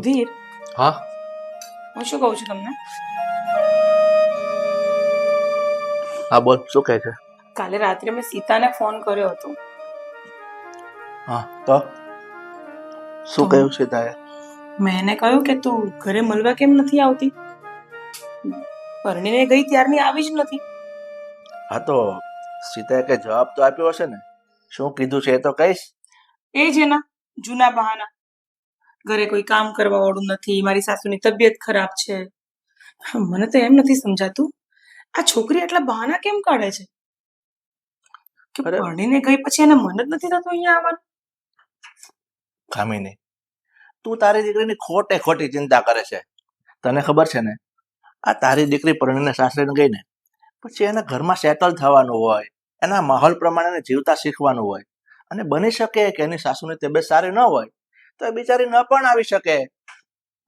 સુધીર હા. હું શું કહું છું તમને? હા બોલ શું કહે છે? કાલે રાત્રે મેં સીતાને ફોન કર્યો હતો. હા તો? શું કહ્યું છે તારે મેં એને કહ્યું કે તું ઘરે મળવા કેમ નથી આવતી? પરણીને ગઈ ત્યારની આવી જ નથી. હા તો સીતાએ કે જવાબ તો આપ્યો હશે ને? શું કીધું છે એ તો કહીશ. એ જ એના જૂના બહાના. ઘરે કોઈ કામ કરવા વાળું નથી મારી સાસુની તબિયત ખરાબ છે. મને તો એમ નથી સમજાતું. આ છોકરી આટલા બહાના કેમ કાઢે છે? કે. પરણીને ગઈ પછી એને મન જ નથી થતું અહીંયા આવવાનું? ખામીને. તું તારી દીકરીની ખોટે ખોટી ચિંતા કરે છે. તને ખબર છે ને? આ તારી દીકરી પરણીને સાસરે ગઈ ને પછી એના ઘરમાં સેટલ થવાનું હોય એના માહોલ પ્રમાણે જીવતા શીખવાનું હોય અને બની શકે કે એની સાસુની તબિયત સારી ન હોય તો બિચારી ન પણ આવી શકે.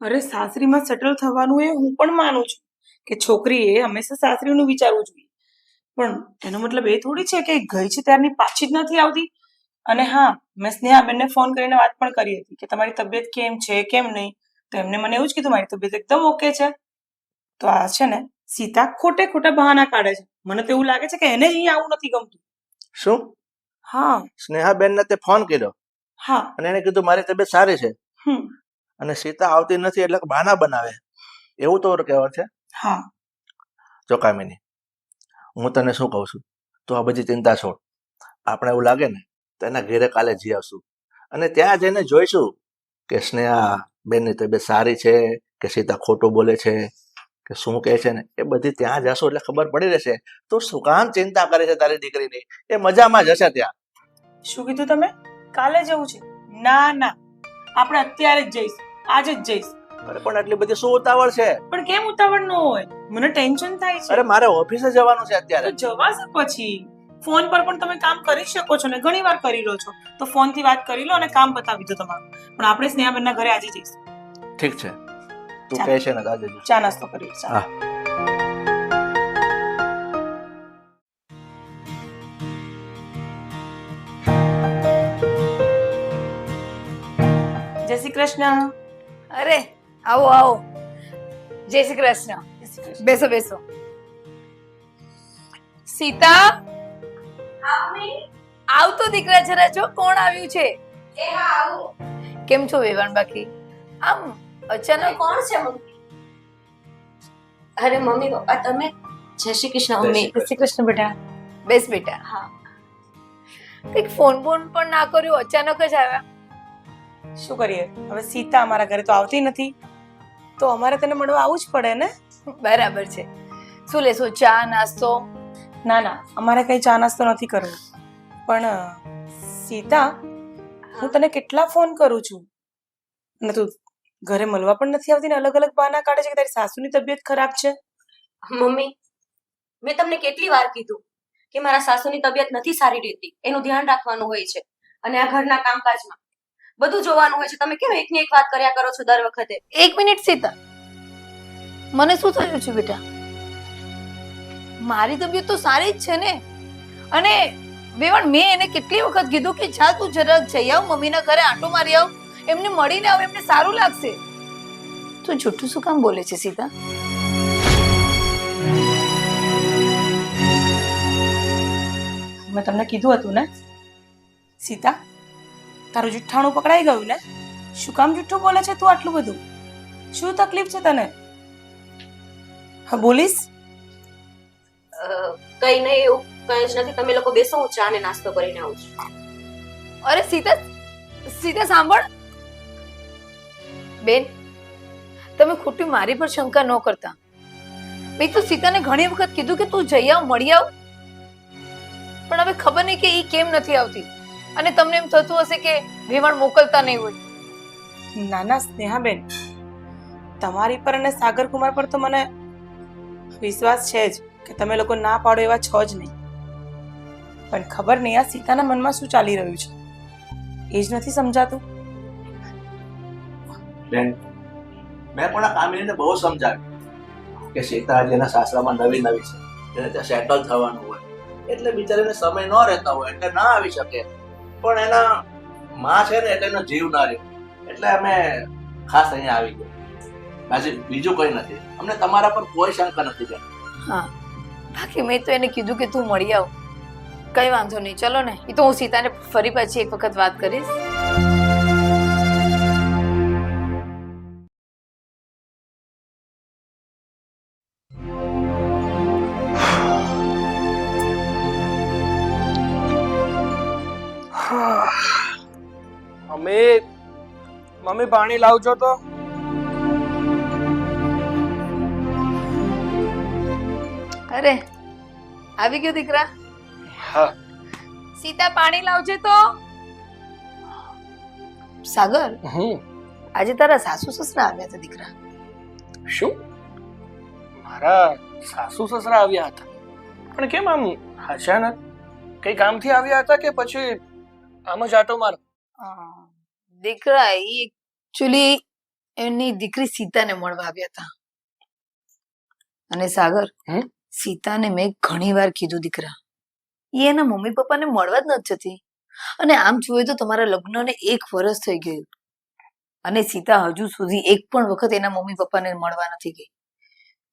અરે સાસરીમાં સેટલ થવાનું એ હું પણ માનું છું કે છોકરીએ હંમેશા સાસરીનું વિચારવું જોઈએ. પણ એનો મતલબ એ થોડી છે કે ગઈ છે ત્યારની પાછી જ નથી આવતી? અને હા મેં સ્નેહાબેનને ફોન કરીને વાત પણ કરી હતી કે તમારી તબિયત કેમ છે કેમ નહીં? તો એમને મને એવું જ કીધું મારી તબિયત એકદમ ઓકે છે. તો આ છે ને સીતા ખોટે ખોટા બહાના કાઢે છે. મને તો એવું લાગે છે કે એને જ અહીંયા આવું નથી ગમતું. શું? હા. સ્નેહાબેનને તે ફોન કર્યો? હા. અને એને કીધું મારી તબિયત સારી છે. અને સીતા આવતી નથી એટલે બહાના બનાવે. એવું તો કહેવત છે? હા. ચોકામીની હું તને શું કહું છું? તું આ બધી ચિંતા છોડ. આપણે એવું લાગે ને તો એના ઘેરે કાલે જઈ આવશું. અને ત્યાં જઈને જોઈશું કે સ્નેહા બેનની તબિયત સારી છે કે સીતા ખોટું બોલે છે કે શું કહે છે ને એ બધી ત્યાં જશો એટલે ખબર પડી રહેશે. તો શું કામ ચિંતા કરે છે તારી દીકરીની. એ મજામાં જશે ત્યાં. શું કીધું તમે? કાલે જવું છે? ના ના. આપણે અત્યારે જ જઈશ. આજે જ જઈશ. અરે પણ આટલી બધી શું ઉતાવળ છે? પણ કેમ ઉતાવળ ન હોય? મને ટેન્શન થાય છે. અરે મારે ઓફિસે જવાનું છે તો અત્યારે જવાશે પછી? ફોન પર પણ તમે કામ કરી શકો છો ને? ઘણી વાર કરી લો છો. તો ફોનથી વાત કરી લો અને કામ બતાવી દો તમારું. પણ આપણે સ્નેહાબેનના ઘરે આજે જઈશું. ઠીક છે. તું કહે છે ને આજે ચા નાસ્તો કરીએ. હા. શ્રી કૃષ્ણ અરે આવો આવો. જય શ્રી કૃષ્ણ જય શ્રી કૃષ્ણ. બેસો બેસો. સીતા? આવતો દીકરા જરા જો કોણ આવ્યું છે? એ હા કેમ છો વેવાણ બાકી? આમ અચાનક કોણ છે મમ્મી? અરે મમ્મી પપ્પા તમે? જય શ્રી કૃષ્ણ મમ્મી. જય શ્રી કૃષ્ણ બેટા. બેસ બેટા. હા. કંઈક ફોન ફોન પણ ના કર્યો અચાનક જ આવ્યા. શું કરીએ? હવે સીતા અમારા ઘરે તો આવતી નથી. તો અમારે તેને મળવા આવવું જ પડે ને? બરાબર છે. શું લેશો? ચા નાસ્તો? ના ના અમારે કઈ ચા નાસ્તો નથી કરવો. પણ સીતા હું તને કેટલા ફોન કરું છું? ને તું ઘરે મળવા પણ નથી આવતી ને અલગ અલગ બહાના કાઢે છે કે તારી સાસુની તબિયત ખરાબ છે? મમ્મી મેં તમને કેટલી વાર કીધું કે મારા સાસુની તબિયત નથી સારી રહેતી. એનું ધ્યાન રાખવાનું હોય છે. અને આ ઘરના કામકાજમાં. બધું જોવાનું હોય છે. તમે કેમ એકની એક વાત કર્યા કરો છો દર વખતે? એક મિનિટ સીતા. મને શું થયું છે બેટા? મારી તબિયત તો સારી જ છે ને. અને વેવણ મેં એને કેટલી વખત કીધું કે જા તું જરાક જઈ આવ મમ્મીના ઘરે આંટો મારી આવ. એમને મળીને આવ એમને સારું લાગશે. તું જૂઠું શું કામ બોલે છે સીતા? મેં તમને કીધું હતું ને? સીતા તારું જુઠ્ઠાણું પકડાઈ ગયું ને? શું કામ જુઠ્ઠું બોલે છે તું આટલું બધું? શું તકલીફ છે તને? હા બોલીશ. કઈ નહીં એવું કઈ જ નથી. તમે લોકો બેસો હું ચા ને નાસ્તો કરીને આવું છું. અરે સીતા સીતા સાંભળ. બેન તમે ખોટી મારી પર શંકા ન કરતા. મેં તો સીતાને ઘણી વખત કીધું કે તું જઈ આવ મળી આવ. પણ હવે ખબર નહીં કે એ કેમ નથી આવતી. અને તમને એમ થતું હશે કે વેવાણ મોકલતા નહીં હોય. ના ના સ્નેહાબેન તમારી પર અને સાગર કુમાર પર તો મને વિશ્વાસ છે જ કે તમે લોકો ના પાડો એવા છો જ નહીં. પણ ખબર નહીં આ સીતાના મનમાં શું ચાલી રહ્યું છે. એ જ નથી સમજાતું. બેન મેં પણ આ કામિનીને બહુ સમજાવ્યું કે સીતા જેના સાસરામાં નવી નવી છે. એને ત્યાં સેટલ થવાનું હોય. એટલે બિચારીને સમય ન રહેતા હોય એટલે ના આવી શકે. પણ એના માં છે ને એટલે એનો જીવ ના રહ્યો. એટલે અમે ખાસ અહીંયા આવી ગયો. આજે બીજું કંઈ નથી. અમને તમારા પર કોઈ શંકા નથી હા. બાકી મેં તો એને કીધું કે તું મળી આવ. કઈ વાંધો નહીં. ચલો ને. એ તો હું સીતાને ફરી પાછી એક વખત વાત કરીશ. મમ્મી પાણી લાવજો તો. અરે આવી ગયો દીકરા. હા. સીતા પાણી લાવજે તો. સાગર હમ. આજે તારા સાસુ સસરા આવ્યા હતા દીકરા. શું? મારા સાસુ સસરા આવ્યા હતા. પણ કેમ આમ અચાનક કઈ કામથી આવ્યા હતા કે પછી આમ જ આટો માર દીકરા એ એકચ્યુઅલી એમની દીકરી સીતાને મળવા આવ્યા હતા. અને સાગર? સીતાને મેં ઘણી વાર કીધું દીકરા એ એના મમ્મી પપ્પાને મળવા જ નથી જતી. અને આમ જોઈએ તો તમારા લગ્નને એક વર્ષ થઈ ગયું. અને સીતા હજુ સુધી એક પણ વખત એના મમ્મી પપ્પાને મળવા નથી ગઈ.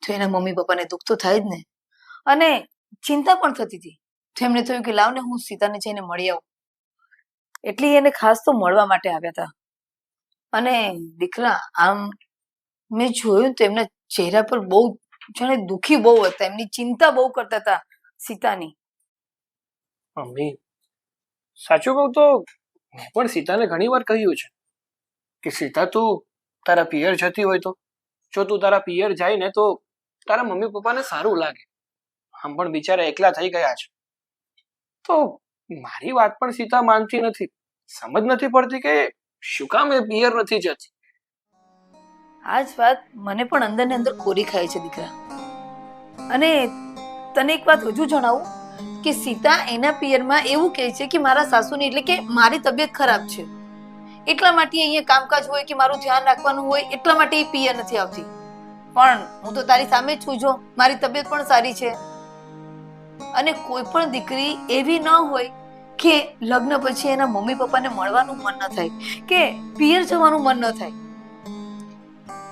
તો એના મમ્મી પપ્પાને દુઃખ તો થાય જ ને. અને ચિંતા પણ થતી હતી. તો એમને થયું કે લાવ ને હું સીતાને જઈને મળી આવું. એટલે એને ખાસ તો મળવા માટે આવ્યા હતા. અને દીકરા, આમ મેં જોયું તો એમના ચહેરા પર બહુ જાણે દુખી બહુ હતા. એમની ચિંતા બહુ કરતા હતા સીતાની. મમ્મી સાચું કહું તો મેં પણ સીતાને ઘણી વાર કહ્યું છે કે, સીતા, તું તારા પિયર જતી હોય તો. જો તું તારા પિયર જાય ને તો તારા મમ્મી પપ્પાને સારું લાગે. આમ પણ બિચારા એકલા થઈ ગયા છે. તો મારી વાત પણ સીતા માનતી નથી. સમજ નથી પડતી કે શું કામ એ પિયર નથી જતી? આ જ વાત મને પણ અંદર ને અંદર ખોરી ખાય છે દીકરા. અને તને એક વાત હજુ જણાવું, કે સીતા એના પિયરમાં એવું કહે છે કે મારા સાસુની એટલે કે મારી તબિયત ખરાબ છે. એટલા માટે અહીંયા કામકાજ હોય કે મારું ધ્યાન રાખવાનું હોય, એટલા માટે એ પિયર નથી આવતી. પણ હું તો તારી સામે જ છું જો, મારી તબિયત પણ સારી છે. અને કોઈ પણ દીકરી એવી ન હોય કે લગ્ન પછી એના મમ્મી પપ્પાને મળવાનું મન ન થાય, કે પિયર જવાનું મન ન થાય.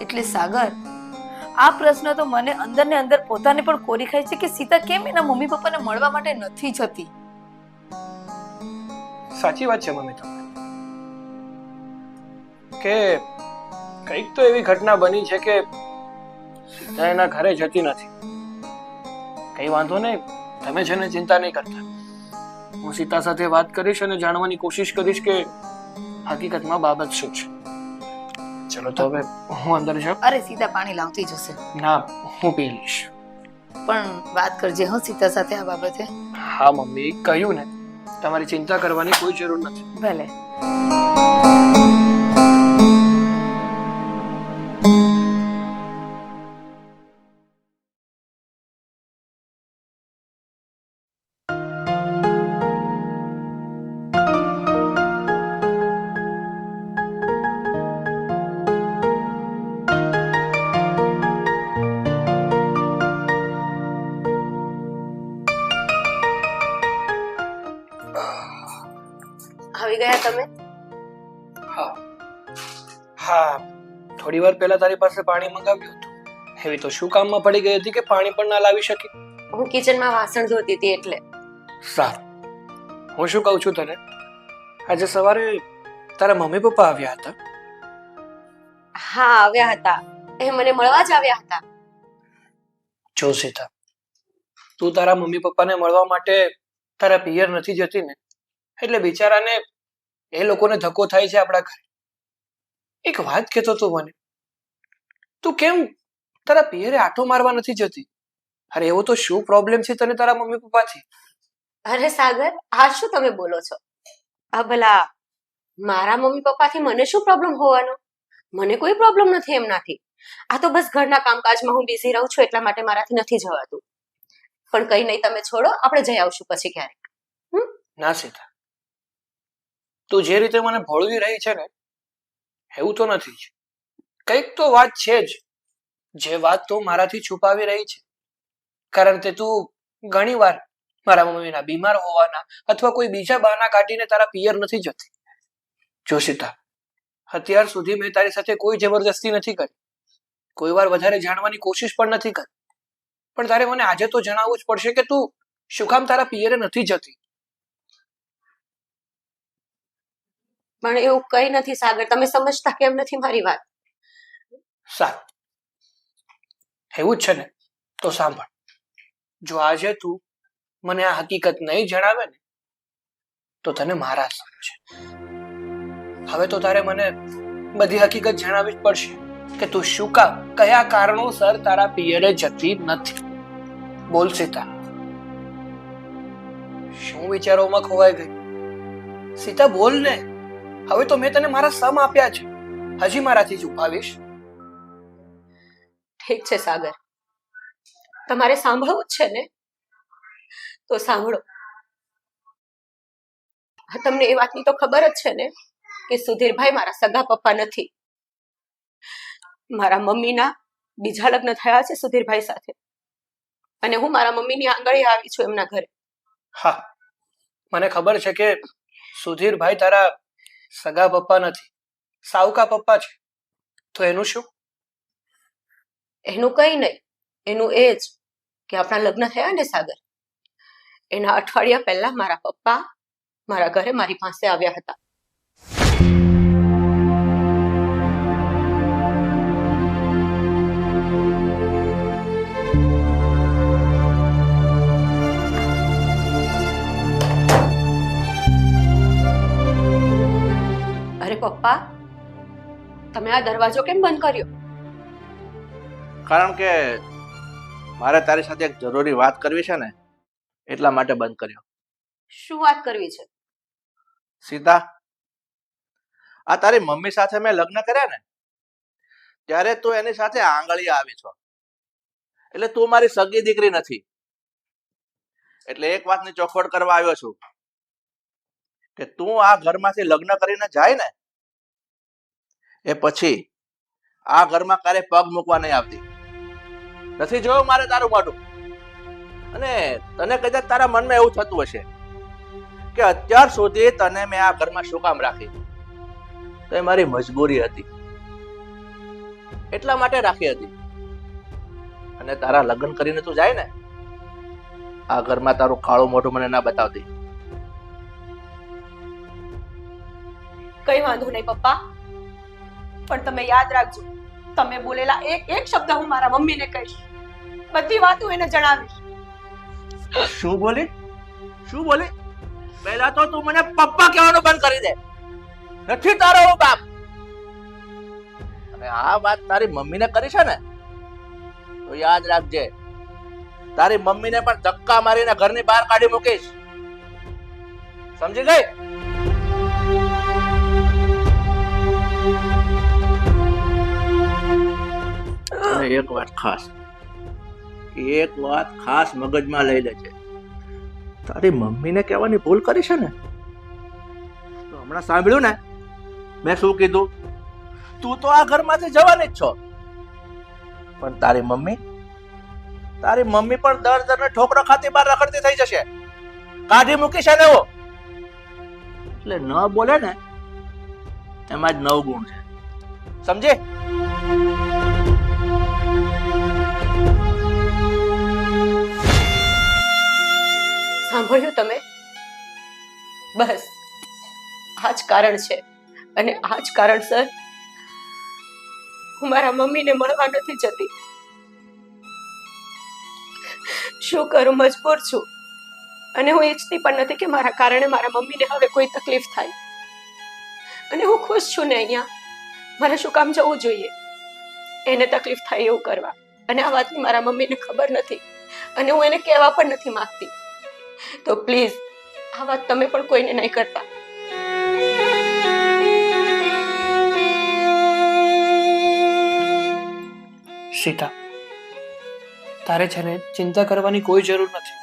એટલે સાગર, આ પ્રશ્ન તો મને અંદર ને અંદર પોતાને પણ કોરી ખાય છે કે સીતા કેમ એના મમ્મી પપ્પાને મળવા માટે નથી જતી? સાચી વાત છે, મમ્મી તમારી કે કંઈક તો એવી ઘટના બની છે કે સીતા એના ઘરે જતી નથી. કઈ વાંધો નહીં, તમે છે ને ચિંતા નહીં કરતા. હું સીતા સાથે વાત કરીશ અને જાણવાની કોશિશ કરીશ કે હકીકતમાં બાબત શું છે. ચલો તો. હવે હું અંદર જાઉં? અરે સીતા પાણી લાવતી જશે ના હું પી લઈશ. પણ વાત કરજે હા સીતા સાથે આ બાબતે. હા મમ્મી કહ્યું ને તમારી ચિંતા કરવાની કોઈ જરૂર નથી. ભલે. આવી ગયા તમે? હા. હા થોડી વાર પહેલા તારી પાસે પાણી મંગાવ્યું હતું. એવી તો શું કામમાં પડી ગઈ હતી કે પાણી પણ ના લાવી શકી? હું કિચનમાં વાસણ ધોતી હતી એટલે. સારું. હું શું કહું છું તને? આજે સવારે તારા મમ્મી પપ્પા આવ્યા હતા. હા આવ્યા હતા. એ મને મળવા જ આવ્યા હતા. જો સીતા તું તારા મમ્મી પપ્પાને મળવા માટે તારા પિયર નથી જતી ને એટલે બિચારાને એ લોકોને ધક્કો થાય છે આપણા ઘરે. એક વાત કહેતો તો મને. તું કેમ તારા પિયરે આટો મારવા નથી જતી? અરે એવો તો શું પ્રોબ્લેમ છે તને તારા મમ્મી પપ્પાથી? અરે સાગર આ શું તમે બોલો છો? આ ભલા મારા મમ્મી પપ્પાથી મને શું પ્રોબ્લેમ હોવાનો? મને કોઈ પ્રોબ્લેમ નથી એમનાથી આ તો બસ ઘરના કામકાજમાં હું બિઝી રહું છું એટલા માટે મારાથી નથી જવાતું. પણ કઈ નહીં તમે છોડો આપણે જઈ આવશું પછી ક્યારેક. ના સીતા. તું જે રીતે મને ભોળવી રહી છે ને, એવું તો નથી જ. કંઈક તો વાત છે જ. જે વાત તું મારાથી છુપાવી રહી છે. કારણ કે તું ઘણી વાર મારા મમ્મીના બીમાર હોવાના અથવા કોઈ બીજા બહાના કાઢીને તારા પિયર નથી જતી. જોશીતા અત્યાર સુધી મેં તારી સાથે કોઈ જબરદસ્તી નથી કરી. કોઈ વાર વધારે જાણવાની કોશિશ પણ નથી કરી. પણ તારે મને આજે તો જણાવવું જ પડશે કે તું શું કામ તારા પિયરે નથી જતી. પણ એવું કઈ નથી, સાગર. તમે સમજતા કેમ નથી મારી વાત? સારું એવું જ છે ને? તો સાંભળ. જો આજે તું મને આ હકીકત નહીં જણાવે ને, તો તને મારા સમજે. હવે તો તારે મને બધી હકીકત જણાવવી જ પડશે કે તું શું કામ, કયા કારણોસર તારા પિયરે જતી નથી. બોલ સીતા. શું વિચારોમાં ખોવાઈ ગઈ? સીતા, બોલ ને. હવે તો મેં તને મારા સમ આપ્યા છે. હજી મારાથી છુપાવીશ ઠીક છે સાગર. તમારે સાંભળવું જ છે ને? તો સાંભળો. હા, તમને એ વાતની તો ખબર જ છે ને કે સુધીરભાઈ મારા સગા પપ્પા નથી. મારા મમ્મીના બીજા લગ્ન થયા છે સુધીરભાઈ સાથે. અને હું મારા મમ્મીની આંગળે આવી છું એમના ઘરે. હા મને ખબર છે કે સુધીરભાઈ તારા સગા પપ્પા નથી. સાવકા પપ્પા છે. તો એનું શું? એનું કઈ નહીં. એનું એ જ કે આપણા લગ્ન થયા ને સાગર. એના અઠવાડિયા પહેલા મારા પપ્પા મારા ઘરે મારી પાસે આવ્યા હતા. અરે પપ્પા? તમે આ દરવાજો કેમ બંધ કર્યો? કારણ કે મારે તારી સાથે એક જરૂરી વાત કરવી છે ને એટલા માટે બંધ કર્યો. શું વાત કરવી છે? સીતા આ તારી મમ્મી સાથે મેં લગ્ન કર્યા ને ત્યારે તું એની સાથે આંગળી આવી છો. એટલે તું મારી સગી દીકરી નથી. એટલે એક વાતની ચોખવટ કરવા આવ્યો છું કે તું આ ઘરમાંથી લગ્ન કરીને જાય ને એ પછી આ ઘરમાં ક્યારે પગ મૂકવા નહીં આવતી. નથી જોયું મારે તારું મોઢું? અને તને કદાચ તારા મનમાં એવું થતું હશે કે અત્યાર સુધી તને મેં આ ઘરમાં શું કામ રાખી તો એ મારી મજબૂરી હતી. એટલા માટે રાખી હતી. અને તારા લગ્ન કરીને તું જાય ને, આ ઘરમાં તારું કાળું મોઢું મને ના બતાવતી. કઈ વાંધો નહીં પપ્પા. પણ તમે યાદ રાખજો, તમે બોલેલા એક એક શબ્દ હું મારા મમ્મીને કહીશ. બધી વાતો એને જણાવીશ. શું બોલી? શું બોલી? પહેલા તો તું મને પપ્પા કહેવાનું બંધ કરી દે. નથી તારો હું બાપ. અને આ વાત તારી મમ્મીને કરી છે ને, તો યાદ રાખજે, તારી મમ્મીને પણ ધક્કા મારીને ઘરની બહાર કાઢી મૂકીશ. સમજી ગઈ? અને એક વાત ખાસ. એક વાત ખાસ મગજમાં લઈ લેજે. તારી મમ્મીને કહેવાની ભૂલ કરી છે ને? હમણાં સાંભળ્યું ને? મેં શું કીધું? તું તો આ ઘરમાંથી જવાની જ છો. પણ તારી મમ્મી? તારી મમ્મી પણ દર દર ને ઠોકરો ખાતી બહાર રખડતી થઈ જશે. કાઢી મૂકી છે ને એટલે ન બોલે ને, એમાં જ નવ ગુણ છે. સમજે? સાંભળ્યું તમે? બસ, આ જ કારણ છે. અને આ જ કારણસર હું મારા મમ્મીને મળવા નથી જતી. શું કરું, મજબૂર છું. અને હું ઈચ્છતી પણ નથી કે મારા કારણે મારા મમ્મીને હવે કોઈ તકલીફ થાય. અને હું ખુશ છું ને અહીંયા. મારે શું કામ જવું જોઈએ? એને તકલીફ થાય એવું કરવા. અને આ વાતની મારા મમ્મીને ખબર નથી. અને હું એને કહેવા પણ નથી માંગતી. તો પ્લીઝ, આ વાત તમે પણ કોઈને નહીં કરતા. સીતા, તારે છે ને ચિંતા કરવાની કોઈ જરૂર નથી.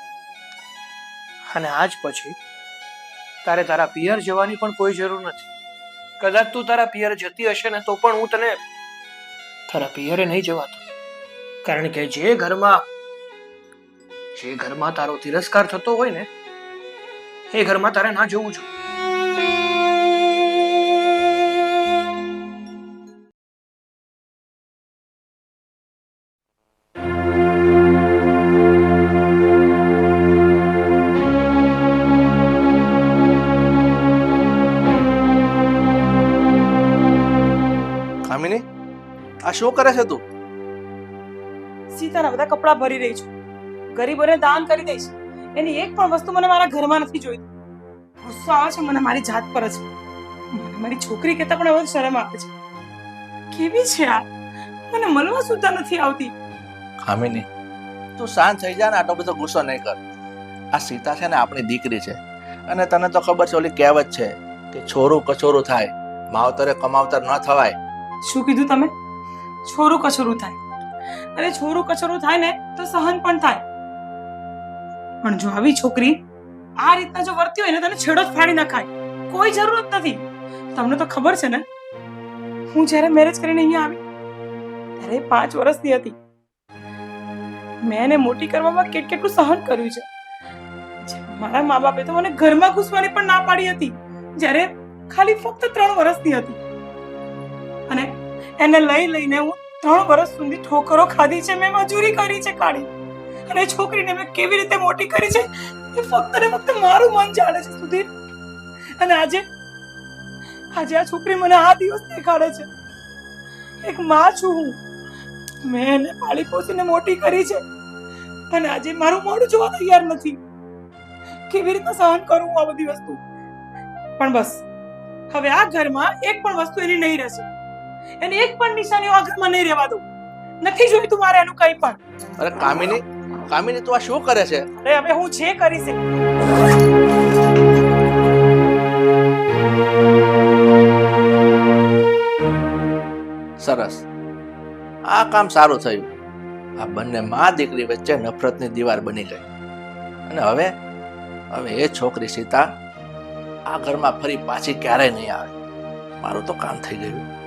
અને આજ પછી, તારે તારા પિયર જવાની પણ કોઈ જરૂર નથી. કદાચ તું તારા પિયર જતી હશે ને તો પણ હું તને તારા પિયરે નહીં જવાતો. કારણ કે જે ઘરમાં જે ઘરમાં તારો તિરસ્કાર થતો હોય ને એ ઘરમાં તારે ના જવું જોઈએ. કામિની આ શું કરે છે તું? સીતાના બધા કપડાં ભરી રહી છું. ગરીબોને દાન કરી દઈશ. એની એક પણ વસ્તુ મને મારા ઘરમાં નથી જોઈતી ગુસ્સો આવે છે મને મારી જાત પર જ. મને મારી છોકરી કહેતા પણ હવે શરમ આવે છે. કેવી છે આ? મને મળવા સુધા નથી આવતી. ખામીની તું શાંત થઈ જા ને આટલો બધો ગુસ્સો નહીં કર. આ સીતા છે ને આપણી દીકરી છે. અને તને તો ખબર છે ઓલી કહેવત છે કે છોરું કચોરું થાય માવતરે કમાવતર ન થવાય. શું કીધું તમે? છોરું કચોરું થાય. અરે છોરું કચોરું થાય ને તો સહન પણ થાય. પણ જો આવી છોકરી આ રીતના જો વર્તી હોય ને તને છેડો જ ફાડી નખાય. કોઈ જરૂરત નથી. તમને તો ખબર છે ને, હું જ્યારે મેરેજ કરીને અહીંયા આવી, ત્યારે પાંચ વર્ષની હતી. મેં એને મોટી કરવામાં કેટ કેટલું સહન કર્યું છે. મારા મા બાપે તો મને ઘરમાં ઘૂસવાની પણ ના પાડી હતી. જ્યારે ખાલી ફક્ત ત્રણ વર્ષની હતી. અને એને લઈ લઈને હું ત્રણ વર્ષ સુધી ઠોકરો ખાધી છે, મેં મજૂરી કરી છે કાઢી. અને એ છોકરીને મેં કેવી રીતે મોટી કરી છે? એ ફક્ત ને ફક્ત મારું મન જાણે છે, સુધીર. અને આજે આજે આ છોકરી મને આ દિવસ દેખાડે છે. એક માં છું હું. મેં એને પાળી પોસીને મોટી કરી છે. અને આજે મારું મોઢું જોવા તૈયાર નથી. કેવી રીતે સહન કરું હું આ બધી વસ્તુ પણ બસ, હવે આ ઘરમાં એક પણ વસ્તુ એની નહીં રહેશે. એની એક પણ નિશાનીઓ આ ઘરમાં નહીં રહેવા દઉં. નથી જોઈતું મારે એનું કંઈ પણ. અરે કામિની કામિની તું આ શું કરે છે? અરે હવે હું જે કરીશ. એ. સરસ. આ કામ સારું થયું. આ બંને મા દીકરી વચ્ચે નફરતની દીવાર બની ગઈ. અને હવે હવે એ છોકરી સીતા આ ઘરમાં ફરી પાછી ક્યારેય નહીં આવે. મારું તો કામ થઈ ગયું.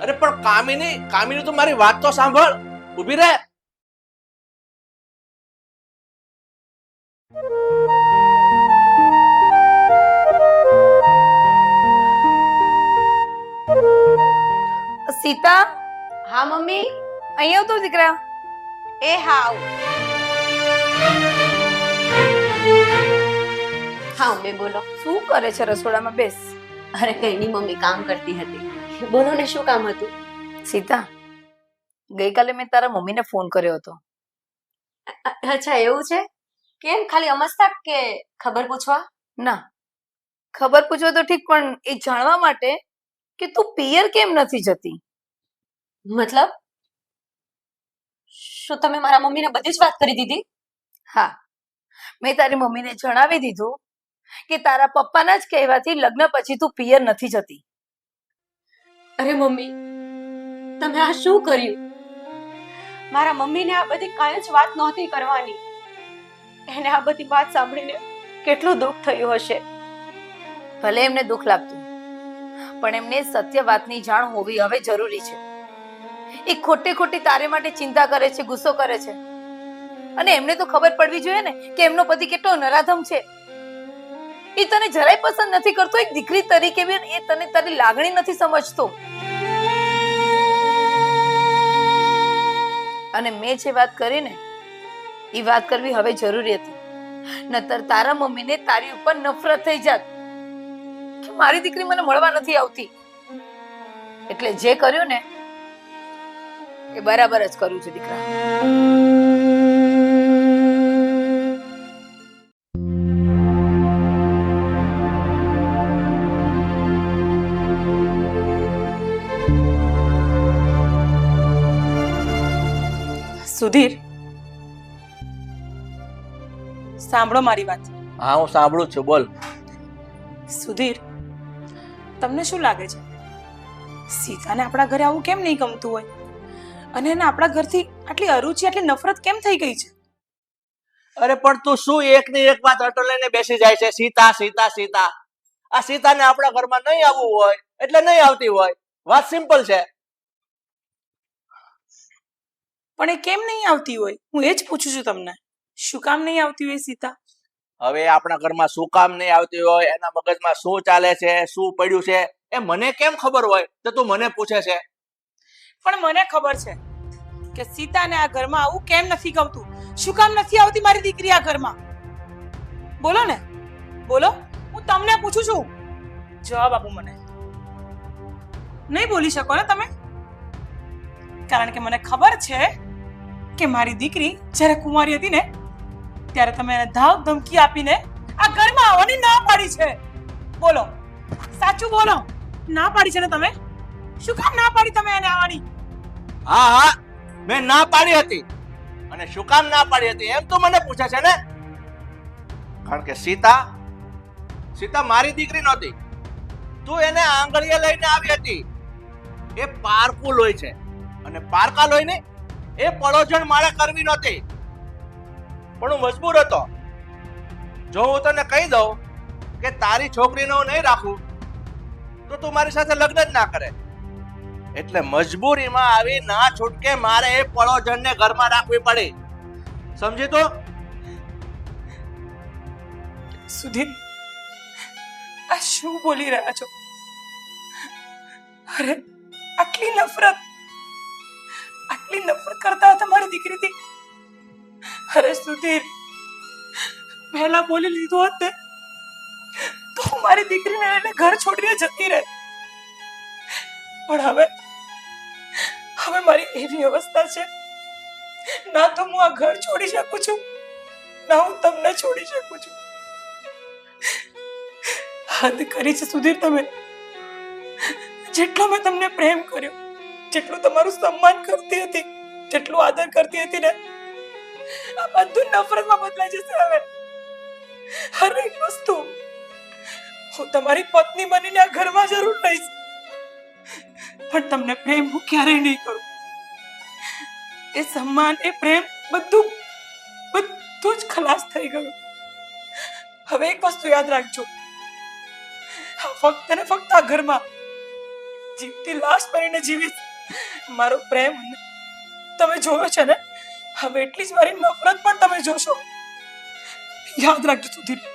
અરે પણ કામિની કામિની તું મારી વાત તો સાંભળ. ઊભી રહે. સીતા? હા મમ્મી? અહીંયા આવ તો દીકરા. એ હા હા મમ્મી બોલો. શું કરે છે રસોડામાં? બેસ. અરે કઈ નહીં મમ્મી કામ કરતી હતી. બોલો ને શું કામ હતું? સીતા ગઈકાલે મેં તારા મમ્મીને ફોન કર્યો હતો. અચ્છા એવું છે? કેમ? ખાલી અમસ્તા કે ખબર પૂછવા? ના. ખબર પૂછવા તો ઠીક પણ એ જાણવા માટે કે તું પિયર કેમ નથી જતી? મતલબ? શું તમે મારા મમ્મીને બધી જ વાત કરી દીધી? હા. મેં તારી મમ્મીને જણાવી દીધું કે તારા પપ્પાના જ કહેવાથી લગ્ન પછી તું પિયર નથી જતી. અરે મમ્મી, તમે આ શું કર્યું? મારા મમ્મીને આ બધી કાંઈ જ વાત નહોતી કરવાની. એને આ બધી વાત સાંભળીને કેટલું દુઃખ થયું હશે. ભલે એમને દુઃખ લાગતું, પણ એમને સત્ય વાતની જાણ હોવી હવે જરૂરી છે. એ ખોટી ખોટી તારે માટે ચિંતા કરે છે, ગુસ્સો કરે છે. અને એમને તો ખબર પડવી જોઈએ ને કે એમનો પતિ કેટલો નરાધમ છે. એ તને જરાય પસંદ નથી કરતો, એક દીકરી તરીકે બી એ તને તારી લાગણી નથી સમજતો. અને મેં જે વાત કરી ને, એ વાત કરવી હવે જરૂરી હતી. નતર તારા મમ્મીને તારી ઉપર નફરત થઈ જાત. મારી દીકરી મને મળવા નથી આવતી. એટલે જે કર્યું ને એ બરાબર જ કર્યું છે દીકરા. સુધીર. સાંભળો મારી વાત. હા હું સાંભળું જ છું બોલ. સુધીર તમને શું લાગે છે? સીતાને આપણા ઘરે આવું કેમ નહીં ગમતું હોય? અને એને આપણા ઘરથી આટલી અરુચિ આટલી નફરત કેમ થઈ ગઈ છે? અરે પણ તું શું એક ને એક વાત અટલ લઈને બેસી જાય છે? સીતા સીતા સીતા. આ સીતાને આપણા ઘરમાં નહીં આવવું હોય એટલે નહીં આવતી હોય. વાત સિમ્પલ છે. પણ એ કેમ નહીં આવતી હોય? હું એ જ પૂછું છું તમને. શું કામ નહીં આવતી હોય સીતા? હવે આપણા ઘરમાં શું કામ નહીં આવતી હોય? એના મગજમાં શું ચાલે છે? શું પડ્યું છે? એ મને કેમ ખબર હોય? તો તું મને પૂછે છે. પણ મને ખબર છે કે સીતાને આ ઘરમાં આવું કેમ નથી ગમતું? શું કામ નથી આવતી મારી દીકરી આ ઘરમાં? બોલો ને. બોલો. હું તમને પૂછું છું. જવાબ આપો મને. નહીં બોલી શકો ને તમે? કારણ કે મને ખબર છે કે મારી દીકરી જ્યારે કુંવારી હતી ને, ત્યારે તમે એને ધાક ધમકી આપીને આ ઘરમાં આવવાની ના પાડી છે. બોલો. સાચું બોલો. ના પાડી છે ને તમે? શું કામ ના પાડી તમે એને આવવાની? હા હા, મેં ના પાડી હતી. અને શું કામ ના પાડી હતી એમ તો મને પૂછે છે ને? કારણ કે સીતા સીતા મારી દીકરી નહોતી. તું એને આંગળીએ લઈને આવી હતી. એ પારકું લોહી છે. અને પારકા લોહીને એ પડોજણ મારે કરવી નહોતી. પણ હું મજબૂર હતો. જો હું તને કહી દઉં કે તારી છોકરીને હું નહીં રાખું, તો તું મારી સાથે લગ્ન જ ના કરે. એટલે મજબૂરીમાં આવી ના છૂટકે મારે એ પડોજણને ઘરમાં રાખવી પડી. સમજી તો? સુધીર, આ શું બોલી રહ્યા છો? અરે, આટલી નફરત આટલી નફરત કરતા હતા મારી દીકરીથી? અરે સુધીર, પહેલા બોલી લીધું હોત તો મારી દીકરીને એને ઘર છોડીને જતી રહે. પણ હવે હવે મારી એવી અવસ્થા છે. ના તો હું આ ઘર છોડી શકું છું. ના હું તમને છોડી શકું છું. હદ કરી છે સુધીર તમે. જેટલો મેં તમને પ્રેમ કર્યો, જેટલું તમારું સન્માન કરતી હતી, જેટલું આદર કરતી હતી ને, આ બધું નફરતમાં બદલાઈ જશે હવે. હરેક વસ્તુ હું તમારી પત્ની બનીને આ ઘરમાં જરૂર રહીશ પણ તમને પ્રેમ હું ક્યારેય નહીં કરું. એ સન્માન, એ પ્રેમ બધું બધું જ ખલાસ થઈ ગયું. હવે એક વસ્તુ યાદ રાખજો. ફક્ત ને ફક્ત આ ઘરમાં જીવતી લાશ બનીને જીવીશ. મારો પ્રેમ તમે જોયો છે ને? હવે એટલી જ મારી નફરત પણ તમે જોશો. યાદ રાખજો સુધીર.